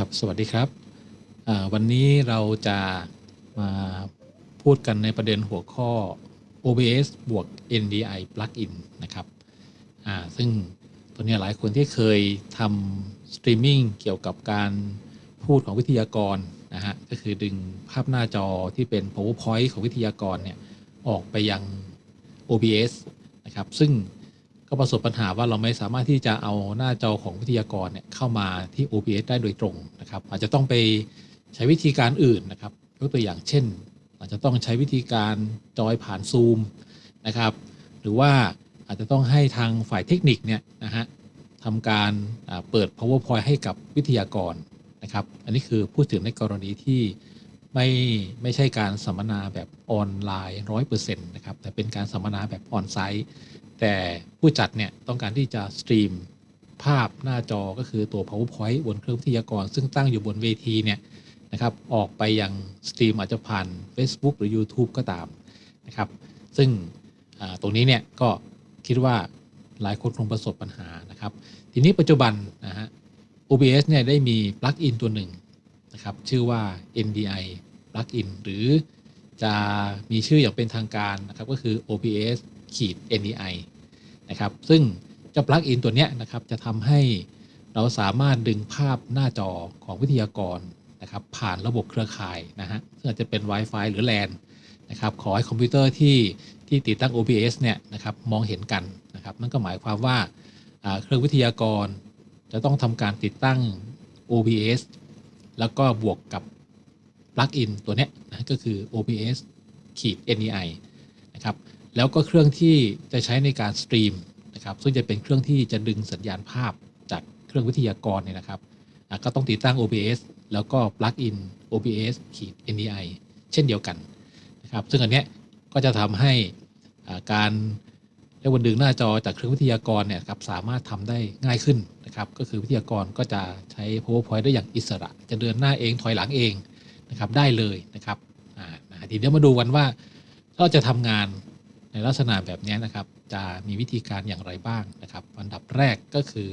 ครับสวัสดีครับ วันนี้เราจะมาพูดกันในประเด็นหัวข้อ OBS บวก NDI plugin นะครับซึ่งตัวนี้หลายคนที่เคยทำสตรีมมิ่งเกี่ยวกับการพูดของวิทยากรนะฮะก็คือดึงภาพหน้าจอที่เป็น PowerPoint ของวิทยากรเนี่ยออกไปยัง OBS นะครับซึ่ง ประสบปัญหาว่าเราไม่สามารถที่จะเอาหน้าจอของวิทยากรเนี่ยเข้ามาที่ OBS ได้โดยตรงนะครับ อาจจะต้องไปใช้วิธีการอื่นนะครับยกตัวอย่างเช่น อาจจะต้องใช้วิธีการจอยผ่านซูมนะครับ หรือว่าอาจจะต้องให้ทางฝ่ายเทคนิคเนี่ยนะฮะทำการเปิด powerpoint ให้กับวิทยากรนะครับ อันนี้คือพูดถึงในกรณีที่ไม่ไม่ใช่การสัมมนาแบบออนไลน์ร้อยเปอร์เซ็นต์นะครับแต่เป็นการสัมมนาแบบออนไซต์ แต่ผู้จัดเนี่ยต้องการที่จะสตรีมภาพหน้าจอก็คือตัว powerpoint บนเครื่องวิทยากร ซึ่งตั้งอยู่บนเวทีเนี่ยนะครับออกไปยังสตรีมอาจจะผ่าน Facebook หรือ YouTube ก็ตามนะครับซึ่งตรงนี้เนี่ยก็คิดว่าหลายคนคงประสบปัญหานะครับ ทีนี้ปัจจุบันนะฮะ OBS เนี่ยได้มีปลั๊กอินตัวหนึ่งนะครับชื่อว่า NDI plugin หรือจะมีชื่ออย่างเป็นทางการนะครับก็คือ OBS ขีด NDI นะครับ ซึ่งเจ้าปลั๊กอินตัวเนี้ยนะครับจะทำให้เราสามารถดึงภาพหน้าจอของวิทยากรนะครับ ผ่านระบบเครือข่ายนะฮะซึ่งอาจจะเป็น Wi-Fi หรือ LAN นะครับ ขอให้คอมพิวเตอร์ที่ที่ติดตั้ง OBS เนี่ยนะครับมองเห็นกันนะครับ นั่นก็หมายความว่าเครื่องวิทยากรจะต้องทำการติดตั้ง OBS แล้วก็บวกกับปลั๊กอินตัวเนี้ยนะก็คือ OBS ขีด NEI นะครับ แล้วก็เครื่องที่จะใช้ในการสตรีมนะครับซึ่งจะเป็นเครื่องที่จะดึงสัญญาณภาพจากเครื่องวิทยากรเนี่ยนะครับก็ต้องติดตั้ง OBS แล้วก็ปลั๊กอิน OBS ขีด NEI เช่นเดียวกันนะครับซึ่งอันเนี้ยก็จะทำให้การเรียกว่าดึงหน้าจอจากเครื่องวิทยากรเนี่ยครับสามารถทำได้ง่ายขึ้นนะครับก็คือวิทยากรก็จะใช้ PowerPoint ได้อย่างอิสระ จะเดินหน้าเองถอยหลังเองนะครับได้เลยนะครับทีเดียวมาดูกันว่าถ้าเราจะทำงาน ในลักษณะแบบนี้นะครับจะมีวิธีการอย่างไรบ้างนะครับ อันดับแรกก็คือ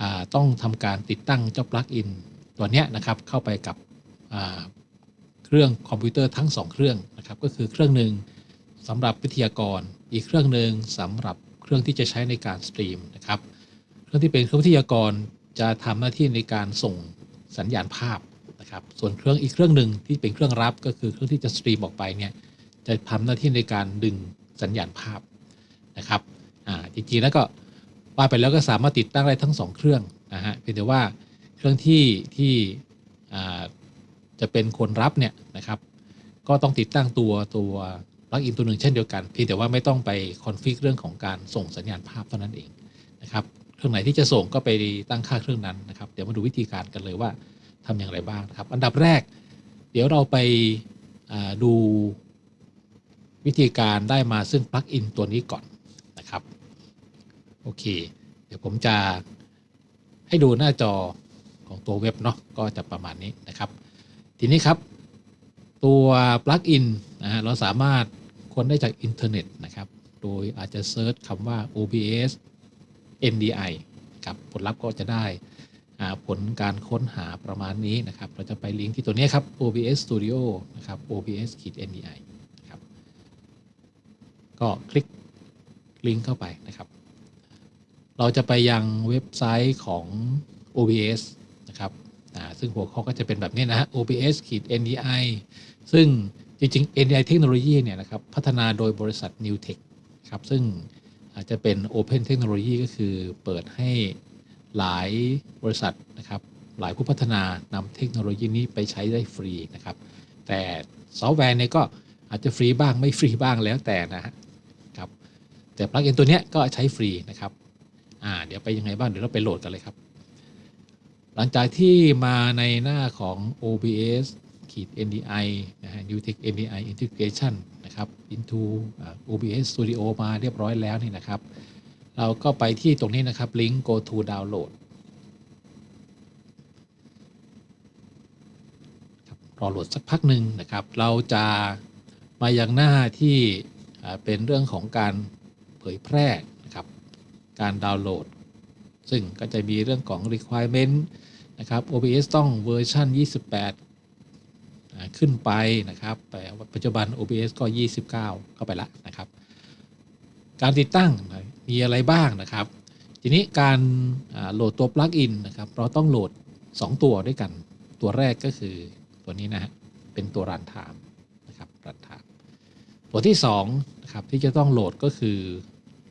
อต้องทำการติดตั้งเจ้าปลั๊กอินตัวนี้นะครับเข้าไปกับเครื่องคอมพิวเตอร์ทั้ง 2 เครื่องนะครับก็คือเครื่องหนึ่งสำหรับวิทยากร อีกเครื่องหนึ่งสำหรับเครื่องที่จะใช้ในการสตรีมนะครับเครื่องที่เป็นเครื่องวิทยากรจะทำหน้าที่ในการส่งสัญญาณภาพนะครับ ส่วนเครื่องอีกเครื่องหนึ่งที่เป็นเครื่องรับก็คือเครื่องที่จะสตรีมออกไปเนี่ยจะทำหน้าที่ในการดึง สัญญาณภาพนะครับจริงๆแล้วก็ว่าไปแล้วก็สามารถติดตั้งได้ทั้งสองเครื่องนะฮะเพียงแต่ว่าเครื่องที่ที่จะเป็นคนรับเนี่ยนะครับ ก็ต้องติดตั้งตัวตัวปลั๊กอินตัวหนึ่งเช่นเดียวกันเพียงแต่ว่าไม่ต้องไปคอนฟิกเรื่องของการส่งสัญญาณภาพเท่านั้นเองนะครับเครื่องไหนที่จะส่งก็ไปตั้งค่าเครื่องนั้นนะครับ เดี๋ยวมาดูวิธีการกันเลยว่าทำอย่างไรบ้างนะครับ อันดับแรก เดี๋ยวเราไปดู วิธีการได้มาซึ่งปลั๊กอินตัวนี้ก่อนนะครับ โอเค เดี๋ยวผมจะให้ดูหน้าจอของตัวเว็บเนาะก็จะประมาณนี้นะครับ ทีนี้ครับ ตัวปลั๊กอินนะฮะเราสามารถค้นได้จากอินเทอร์เน็ตนะครับ โดยอาจจะเซิร์ชคำว่า OBS NDI ครับผลลัพธ์ก็จะได้ผลการค้นหาประมาณนี้นะครับ เราจะไปลิงก์ที่ตัวนี้ครับ OBS Studio นะครับ OBS NDI ก็คลิกลิงก์เข้าไปนะครับ เราจะไปยังเว็บไซต์ของ OBS นะครับซึ่งหัวข้อก็จะเป็นแบบนี้นะฮะ OBS ขีด NDI ซึ่งจริงๆ NDI เทคโนโลยีเนี่ยนะครับพัฒนาโดยบริษัท New Tech ครับซึ่งอาจจะเป็น Open Technology ก็คือเปิดให้หลายบริษัทนะครับหลายผู้พัฒนานำเทคโนโลยีนี้ไปใช้ได้ฟรีนะครับ แต่ซอฟต์แวร์เนี่ยก็อาจจะฟรีบ้างไม่ฟรีบ้างแล้วแต่นะฮะ แต่ปลั๊กอินตัวเนี้ยก็ใช้ฟรีนะครับอ่าเดี๋ยวไปยังไงบ้างเดี๋ยวเราไปโหลดกันเลยครับ หลังจากที่มาในหน้าของ OBS ขีด NDI นะฮะ Newtek NDI Integration นะครับ into OBS Studio มาเรียบร้อยแล้วนี่นะครับ เราก็ไปที่ตรงนี้นะครับลิงก์ go to download ครับรอโหลดสักพักหนึ่งนะครับ เราจะมายังหน้าที่เป็นเรื่องของการ ผยแพร่นะครับการดาวน์โหลด ซึ่งก็จะมีเรื่องของ requirement นะครับ OBS ต้องเวอร์ชัน28 ขึ้นไปนะครับแต่ปัจจุบัน OBS ก็ 29 เข้าไปละนะครับ การติดตั้งมีอะไรบ้างนะครับ ทีนี้การโหลดตัวปลั๊กอินนะครับ เราต้องโหลด 2 ตัวด้วยกัน ตัวแรกก็คือตัวนี้นะฮะเป็นตัวรันไทม์นะครับรันไทม์ตัวที่2นะครับที่จะต้องโหลดก็คือ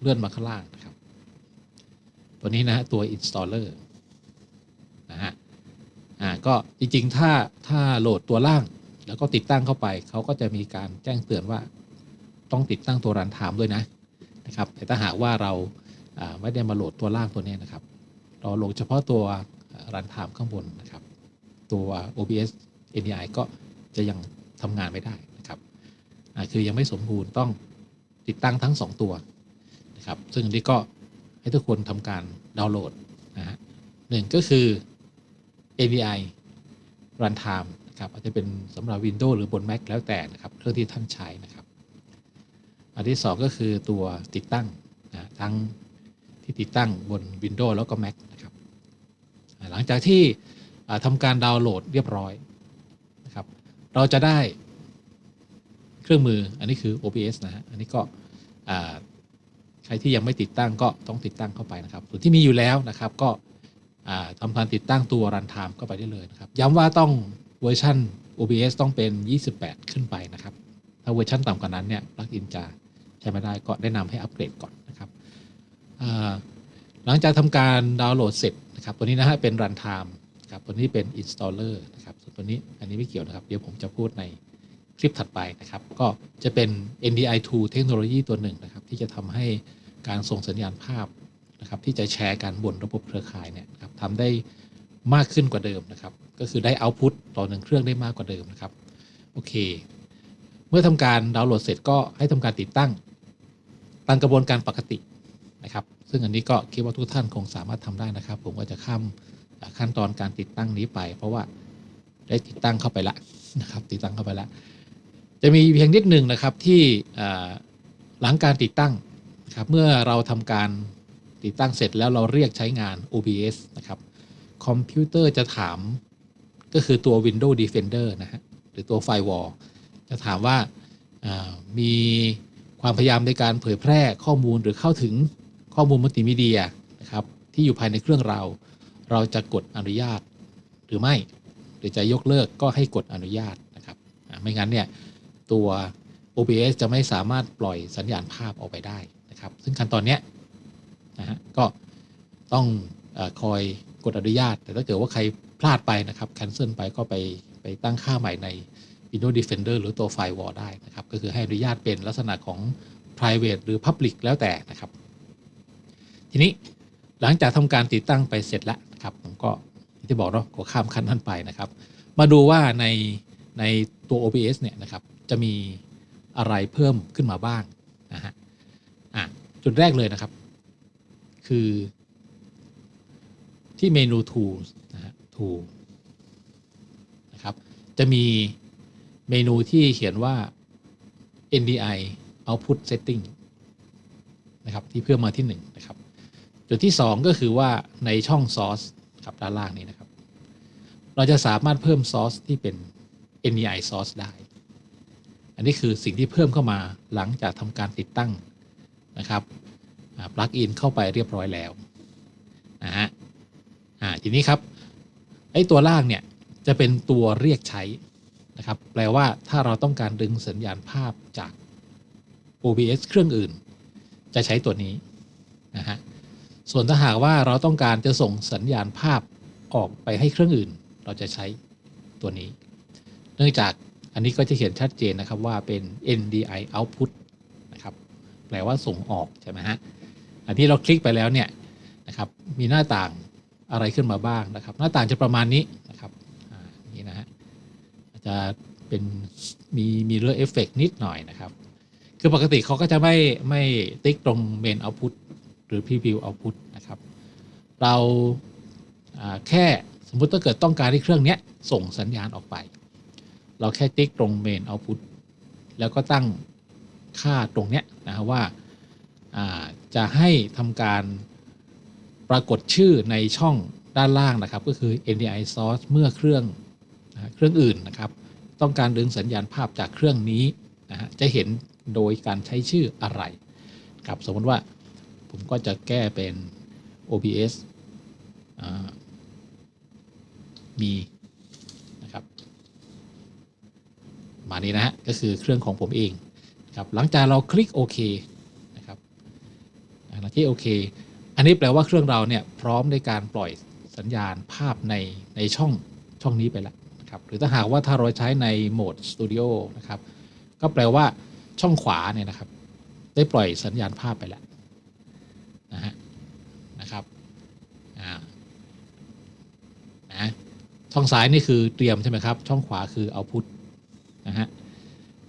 เลื่อนมาข้างล่างนะครับตัวนี้นะฮะตัว installer นะฮะอ่าก็จริงๆถ้าถ้าโหลดตัวล่างแล้วก็ติดตั้งเข้าไป เขาก็จะมีการแจ้งเตือนว่าต้องติดตั้งตัวรันไทม์ด้วยนะนะครับ แต่ถ้าหากว่าเราอ่าไม่ได้มาโหลดตัวล่างตัวนี้นะครับ เราลงเฉพาะตัวรันไทม์ข้างบนนะครับ ตัว OBS NDI ก็จะยังทำงานไม่ได้นะครับอ่าคือยังไม่สมบูรณ์ต้องติดตั้งทั้ง 2 ตัว นะครับ ซึ่งนี้ก็ให้ทุกคนทำการดาวน์โหลดนะฮะหนึ่งก็คือ API Runtime นะครับอาจจะเป็นสำหรับ Windows หรือบน Mac แล้วแต่นะครับเครื่องที่ท่านใช้นะครับ อันที่ 2 ก็คือตัวติดตั้งนะทั้งที่ติดตั้งบน Windows แล้วก็ Mac นะครับ หลังจากที่ทำการดาวน์โหลดเรียบร้อยนะครับ เราจะได้เครื่องมืออันนี้คือ OBS นะฮะอันนี้ก็ ใครที่ยังไม่ติดตั้งก็ต้องติดตั้งเข้าไปนะครับ ส่วนที่มีอยู่แล้วนะครับก็อ่าทำการติดตั้งตัวรันไทม์เข้าไปได้เลยนะครับ ย้ำว่าต้องเวอร์ชัน OBS ต้องเป็น 28 ขึ้นไปนะครับ ถ้าเวอร์ชันต่ำกว่านั้นเนี่ยปลั๊กอินจะใช้ไม่ได้ก็แนะนำให้อัปเกรดก่อนนะครับหลังจากทำการดาวน์โหลดเสร็จนะครับตัวนี้นะฮะเป็นรันไทม์ครับตัวนี้เป็น installer นะครับส่วนตัวนี้อันนี้ไม่เกี่ยวนะครับ เดี๋ยวผมจะพูดใน ลิปถัดไปนะครับ ก็จะเป็น NDI2 เทคโนโลยีตัวหนึ่งนะครับ ที่จะทำให้การส่งสัญญาณภาพนะครับ ที่จะแชร์กันบนระบบเครือข่ายเนี่ยครับทำได้มากขึ้นกว่าเดิมนะครับ ก็คือได้เอาพุตต่อหนึ่งเครื่องได้มากกว่าเดิมนะครับ โอเค เมื่อทำการดาวน์โหลดเสร็จก็ให้ทำการติดตั้งตามกระบวนการปกตินะครับ ซึ่งอันนี้ก็คิดว่าทุกท่านคงสามารถทำได้นะครับ ผมก็จะข้ามขั้นตอนการติดตั้งนี้ไป เพราะว่าได้ติดตั้งเข้าไปละนะครับ ติดตั้งเข้าไปละ จะมีเพียงนิดหนึ่งนะครับที่หลังการติดตั้งนะครับเมื่อเราทำการติดตั้งเสร็จแล้วเราเรียกใช้งาน OBS นะครับคอมพิวเตอร์จะถามก็คือตัว Windows Defender นะฮะหรือตัว Firewall จะถามว่าามีความพยายามในการเผยแพร่ข้อมูลหรือเข้าถึงข้อมูลมัลติมีเดียนะครับที่อยู่ภายในเครื่องเรา เราจะกดอนุญาตหรือไม่ หรือจะยกเลิกก็ให้กดอนุญาตนะครับไม่งั้นเนี่ย ตัว OBS จะไม่สามารถปล่อยสัญญาณภาพออกไปได้นะครับ ซึ่งขั้นตอนเนี้ยนะฮะก็ต้องอคอยกดอนุญาต แต่ถ้าเกิดว่าใครพลาดไปนะครับแคนเซิลไปก็ไปไปตั้งค่าใหม่ใน Windows Defender หรือตัว Firewall ได้นะครับ ก็คือให้อนุญาตเป็นลักษณะของ private หรือ public แล้วแต่นะครับ ทีนี้หลังจากทำการติดตั้งไปเสร็จแล้วนะครับผมก็ที่บอกเนาะก็ข้ามขั้นนั้นไปนะครับ มาดูว่าในในตัว OBS เนี่ยนะครับ จะมีอะไรเพิ่มขึ้นมาบ้างนะฮะอะจุดแรกเลยนะครับ คือที่เมนู tools นะฮะ tool นะครับจะมีเมนูที่เขียนว่า NDI output setting นะครับที่เพิ่มมาที่1นะครับจุดที่ 2 ก็คือว่าในช่อง source ครับด้านล่างนี้นะครับ เราจะสามารถเพิ่ม source ที่เป็น NDI source ได้ อันนี้คือสิ่งที่เพิ่มเข้ามาหลังจากทำการติดตั้งนะครับปลั๊กอินเข้าไปเรียบร้อยแล้วนะฮะอ่าทีนี้ครับไอ้ตัวล่างเนี่ยจะเป็นตัวเรียกใช้นะครับ แปลว่าถ้าเราต้องการดึงสัญญาณภาพจาก OBS เครื่องอื่น จะใช้ตัวนี้นะฮะส่วนถ้าหากว่าเราต้องการจะส่งสัญญาณภาพออกไปให้เครื่องอื่น เราจะใช้ตัวนี้ เนื่องจาก อันนี้ก็จะเขียนชัดเจนนะครับว่าเป็น NDI output นะครับแปลว่าส่งออกใช่ไหมฮะอันที่เราคลิกไปแล้วเนี่ยนะครับมีหน้าต่างอะไรขึ้นมาบ้างนะครับ หน้าต่างจะประมาณนี้นะครับอ่านี่นะฮะอาจจะเป็นมีมีเรื่องเอฟเฟกนิดหน่อยนะครับ คือปกติเขาก็จะไม่ไม่ติ๊กตรงเมนเอาพุตหรือพรีวิวเอาพุตนะครับ เราแค่สมมุติถ้าเกิดต้องการที่เครื่องนี้ส่งสัญญาณออกไป เราแค่ติ๊กตรงเมนเอาพุตแล้วก็ตั้งค่าตรงเนี้ยนะฮะว่าอ่าจะให้ทำการปรากฏชื่อในช่องด้านล่างนะครับ ก็คือ NDI source เมื่อเครื่องนะเครื่องอื่นนะครับ ต้องการดึงสัญญาณภาพจากเครื่องนี้นะฮะจะเห็นโดยการใช้ชื่ออะไรครับสมมติว่าผมก็จะแก้เป็น OBS มีนะครับ มานี้นะฮะก็คือเครื่องของผมเองครับหลังจากเราคลิกโอเคนะครับหลังที่โอเค อันนี้แปลว่าเครื่องเราเนี่ยพร้อมในการปล่อยสัญญาณภาพในในช่องช่องนี้ไปแล้วนะครับหรือถ้าหากว่าถ้าเราใช้ในโหมดสตูดิโอนะครับก็แปลว่าช่องขวาเนี่ยนะครับ ได้ปล่อยสัญญาณภาพไปแล้วนะฮะนะครับอ่านะช่องซ้ายนี่คือเตรียมใช่ไหมครับ ช่องขวาคือเอาพุท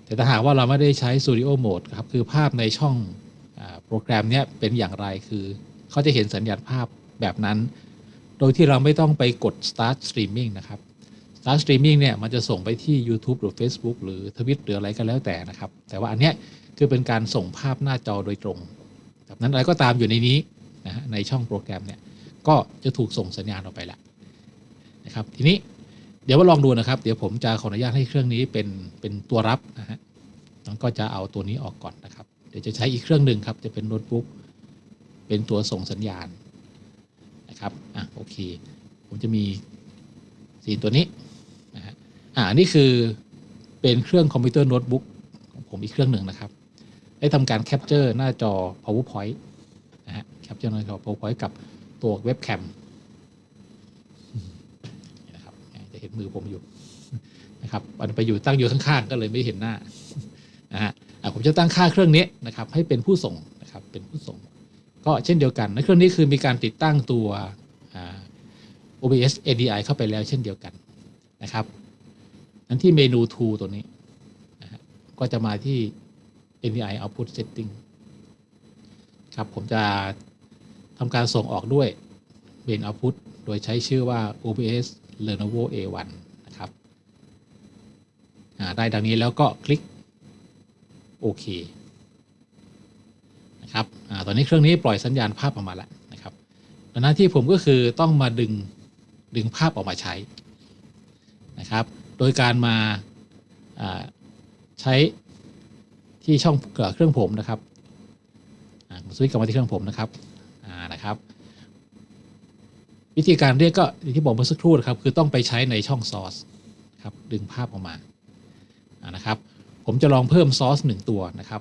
แต่ถ้าหากว่าเราไม่ได้ใช้ Studio Mode ครับคือภาพในช่องอโปรแกรมนี้เป็นอย่างไรคือเขาจะเห็นสัญญาณภาพแบบนั้น โดยที่เราไม่ต้องไปกด start streaming นะครับ start streaming เนี่ยมันจะส่งไปที่ YouTube หรือ Facebook หรือทวิตหรืออะไรก็แล้วแต่นะครับ แต่ว่าอันเนี้ยคือเป็นการส่งภาพหน้าจอโดยตรงแบบนั้นอะไรก็ตามอยู่ในนี้นะฮะในช่องโปรแกรมเนี่ยก็จะถูกส่งสัญญาณออกไปแล้วนะครับทีนี้ เดี๋ยวมาลองดูนะครับ เดี๋ยวผมจะขออนุญาตให้เครื่องนี้เป็นเป็นตัวรับนะฮะแล้วก็จะเอาตัวนี้ออกก่อนนะครับ เดี๋ยวจะใช้อีกเครื่องหนึ่งครับ จะเป็นโน้ตบุ๊กเป็นตัวส่งสัญญาณนะครับอะโอเค ผมจะมีสีตัวนี้นะฮะอ่านนี้คือเป็นเครื่องคอมพิวเตอร์โน้ตบุ๊กของผมอีกเครื่องหนึ่งนะครับ ได้ทำการแคปเจอร์หน้าจอ powerpoint นะฮะแคปเจอร์หน้าจอ powerpoint กับตัวเว็บแคมนี่นะครับจะ เห็นมือผมอยู่นะครับมันไปอยู่ตั้งอยู่ข้างๆก็เลยไม่เห็นหน้านะฮะผมจะตั้งค่าเครื่องนี้นะครับ ให้เป็นผู้ส่งนะครับเป็นผู้ส่ง ก็เช่นเดียวกันในเครื่องนี้คือมีการติดตั้งตัว OBS ADI เข้าไปแล้วเช่นเดียวกันนะครับนั้นที่เมนู Tool ตัวนี้นะฮะก็จะมาที่ NDI Output Setting ครับผมจะทำการส่งออกด้วย Main Output โดยใช้ชื่อว่า OBS Lenovo A1 นะครับอ่าได้ดังนี้แล้วก็คลิกโอเคนะครับอ่าตอนนี้เครื่องนี้ปล่อยสัญญาณภาพออกมาแล้วนะครับหน้าที่ผมก็คือต้องมาดึงดึงภาพออกมาใช้นะครับ โดยการมาอ่าใช้ที่ช่องเอ่อเครื่องผมนะครับอ่าสวิตช์กลับมาที่เครื่องผมนะครับ วิธีการเรียกก็อย่างที่บอกเมื่อสักครู่นะครับ คือต้องไปใช้ในช่องซอสครับดึงภาพออกมานะครับ ผมจะลองเพิ่มซอสหนึ่งตัวนะครับ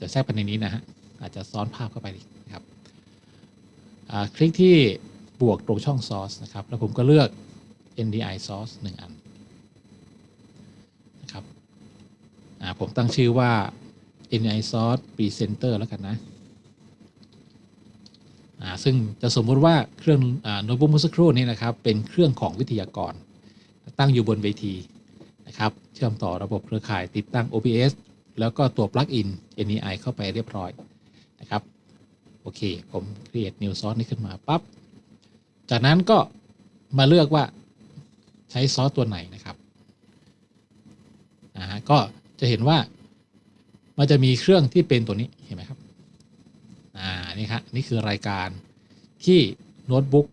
จะแทรกไปในนี้นะฮะอาจจะซ้อนภาพเข้าไปนะครับคลิกที่บวกตรงช่องซอสนะครับ แล้วผมก็เลือก NDI source หนึ่งอันนะครับผมตั้งชื่อว่า NDI Source Presenter แล้วกันนะ ซึ่งจะสมมติว่าเครื่องโน้ตบุ๊กเมื่อสักครู่นี้นะครับเป็นเครื่องของวิทยากร ตั้งอยู่บนเวทีนะครับเชื่อมต่อระบบเครือข่ายติดตั้ง OBS แล้วก็ตัว plugin NEI เข้าไปเรียบร้อยนะครับโอเค ผม create new source นี้ขึ้นมาปั๊บจากนั้นก็มาเลือกว่าใช้ซอสตัวไหนนะครับอ่าฮะก็จะเห็นว่ามันจะมีเครื่องที่เป็นตัวนี้เห็นไหมครับ อ่านี่ครับนี่คือรายการที่โน้ตบุ๊ก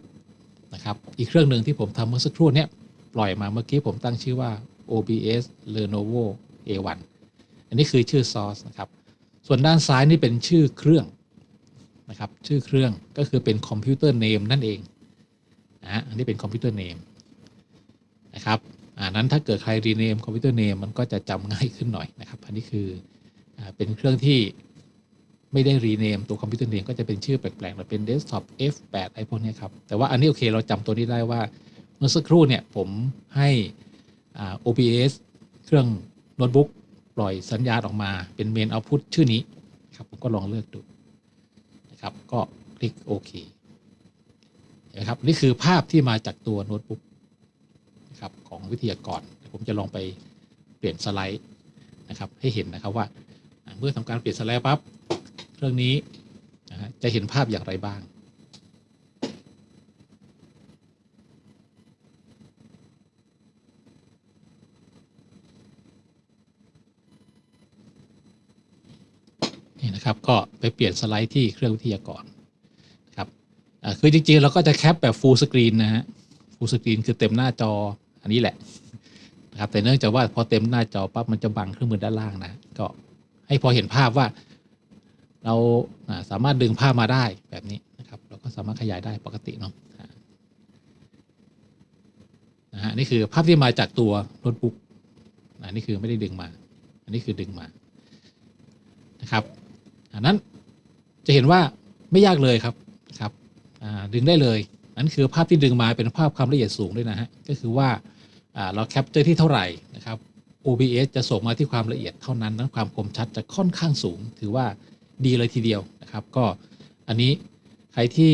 นะครับอีกเครื่องหนึ่งที่ผมทำเมื่อสักครู่เนี้ยปล่อยมาเมื่อกี้ผมตั้งชื่อว่า OBS Lenovo A1 อันนี้คือชื่อซอสนะครับ ส่วนด้านซ้ายนี่เป็นชื่อเครื่องนะครับ ชื่อเครื่องก็คือเป็นคอมพิวเตอร์เนมนั่นเองนะอันนี้เป็นคอมพิวเตอร์เนมนะครับอ่านั้นถ้าเกิดใครรีเนมคอมพิวเตอร์เนมมันก็จะจำง่ายขึ้นหน่อยนะครับ อันนี้คืออเป็นเครื่องที่ ไม่ได้รีเนมตัวคอมพิวเตอร์เนมก็จะเป็นชื่อแปลกๆแบบเป็น desktop F8 ไอพวกนี้ครับ แต่ว่าอันนี้โอเคเราจำตัวนี้ได้ว่า เมื่อสักครู่เนี่ยผมให้ OBS เครื่องโน้ตบุ๊กปล่อยสัญญาณออกมาเป็น main output ชื่อนี้ครับผมก็ลองเลือกดูนะครับก็คลิกโอเคนะครับนี่คือภาพที่มาจากตัวโน้ตบุ๊กนะครับของวิทยากรผมจะลองไปเปลี่ยนสไลด์นะครับให้เห็นนะครับว่าเมื่อทำการเปลี่ยนสไลด์ปั๊บ รื่องนี้นะจะเห็นภาพอย่างไรบ้าง นี่นะครับก็ไปเปลี่ยนสไลด์ที่เครื่องวิทยากรครับคือจริงๆ เราก็จะแคปแบบ full screen นะฮะ full screen คือเต็มหน้าจออันนี้แหละนะครับแต่เนื่องจากว่าพอเต็มหน้าจอปั๊บมันจะบังเครื่องมือด้านล่างนะก็ให้พอเห็นภาพว่า เราสามารถดึงภาพมาได้แบบนี้นะครับ เราก็สามารถขยายได้ปกติเนาะนะฮะนี่คือภาพที่มาจากตัวโน้ตบุ๊กนะนี่คือไม่ได้ดึงมา อันนี้คือดึงมานะครับอันนั้นจะเห็นว่าไม่ยากเลยครับครับดึงได้เลย นั่นคือภาพที่ดึงมาเป็นภาพความละเอียดสูงด้วยนะฮะก็คือว่าอ่าเราแคปเจอร์ที่เท่าไหร่นะครับ OBS จะส่งมาที่ความละเอียดเท่านั้นนั้นความคมชัดจะค่อนข้างสูง ถือว่า ดีเลยทีเดียวนะครับ ก็อันนี้ใครที่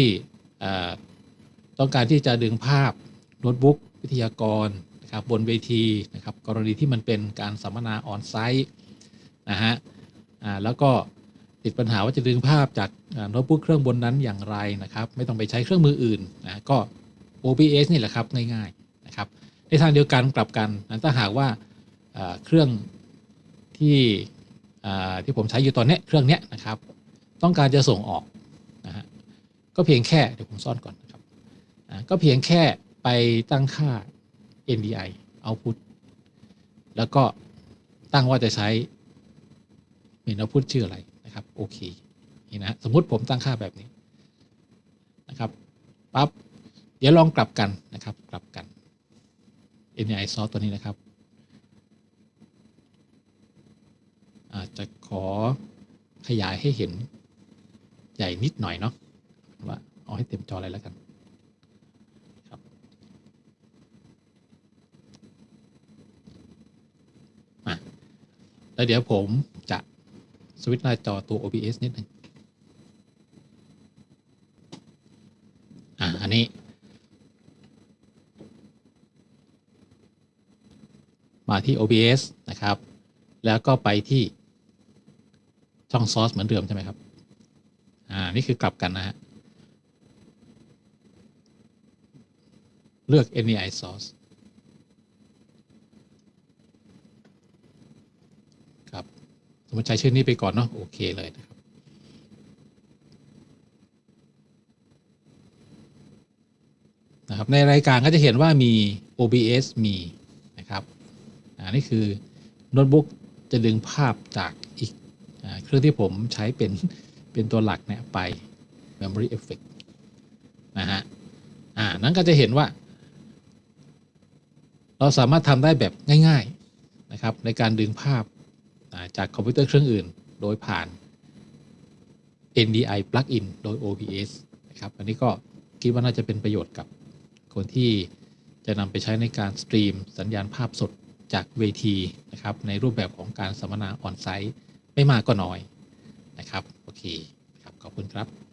ต้องการที่จะดึงภาพโน้ตบุ๊กวิทยากรนะครับบนเวทีนะครับกรณีที่มันเป็นการสัมมนาออนไซต์นะฮะแล้วก็ติดปัญหาว่าจะดึงภาพจากโน้ตบุ๊กเครื่องบนนั้นอย่างไรนะครับ ไม่ต้องไปใช้เครื่องมืออื่นนะก็ OBS นี่แหละครับง่ายๆนะครับในทางเดียวกันกลับกันนะถ้าหากว่าเครื่องที่ ที่ผมใช้อยู่ตอนนี้เครื่องนี้นะครับ ต้องการจะส่งออกนะฮะก็เพียงแค่เดี๋ยวผมซ่อนก่อนนะครับก็เพียงแค่ไปตั้งค่า NDI output แล้วก็ตั้งว่าจะใช้เมน output ชื่ออะไรนะครับโอเคนี่นะสมมุติผมตั้งค่าแบบนี้นะครับปั๊บเดี๋ยวลองกลับกันนะครับ กลับกัน NDI source ตัวนี้นะครับ อาจจะ ขอขยายให้เห็นใหญ่นิดหน่อยเนาะว่าเอาให้เต็มจอเลยแล้วกันครับอะแล้วเดี๋ยวผมจะสวิตช์หน้าจอตัว OBS นิดหนึ่งอะอันนี้มาที่ OBS นะครับ แล้วก็ไปที่ ช่อง Source เหมือนเดิมใช่ไหมครับ อ่า นี่คือกลับกันนะฮะ เลือก NEI Source ครับ สมมติใช้ชื่อนี้ไปก่อนเนาะ โอเคเลยนะครับนะครับ ในรายการก็จะเห็นว่ามี OBS มีนะครับ อ่า นี่คือโน้ตบุ๊กจะดึงภาพจาก เครื่องที่ผมใช้เป็นเป็นตัวหลักเนี่ยไป Memory Effect นะฮะอ่านั้นก็จะเห็นว่า เราสามารถทำได้แบบง่ายๆนะครับในการดึงภาพาจากคอมพิวเตอร์เครื่องอื่น โดยผ่าน NDI plugin โดย OBS นะครับอันนี้ก็คิดว่าน่าจะเป็นประโยชน์กับคนที่จะนำไปใช้ในการสตรีมสัญญาณภาพสดจากเวทีนะครับในรูปแบบของการสัมมนาออนไซต์ ไม่มากก็น้อยนะครับโอเคครับขอบคุณครับ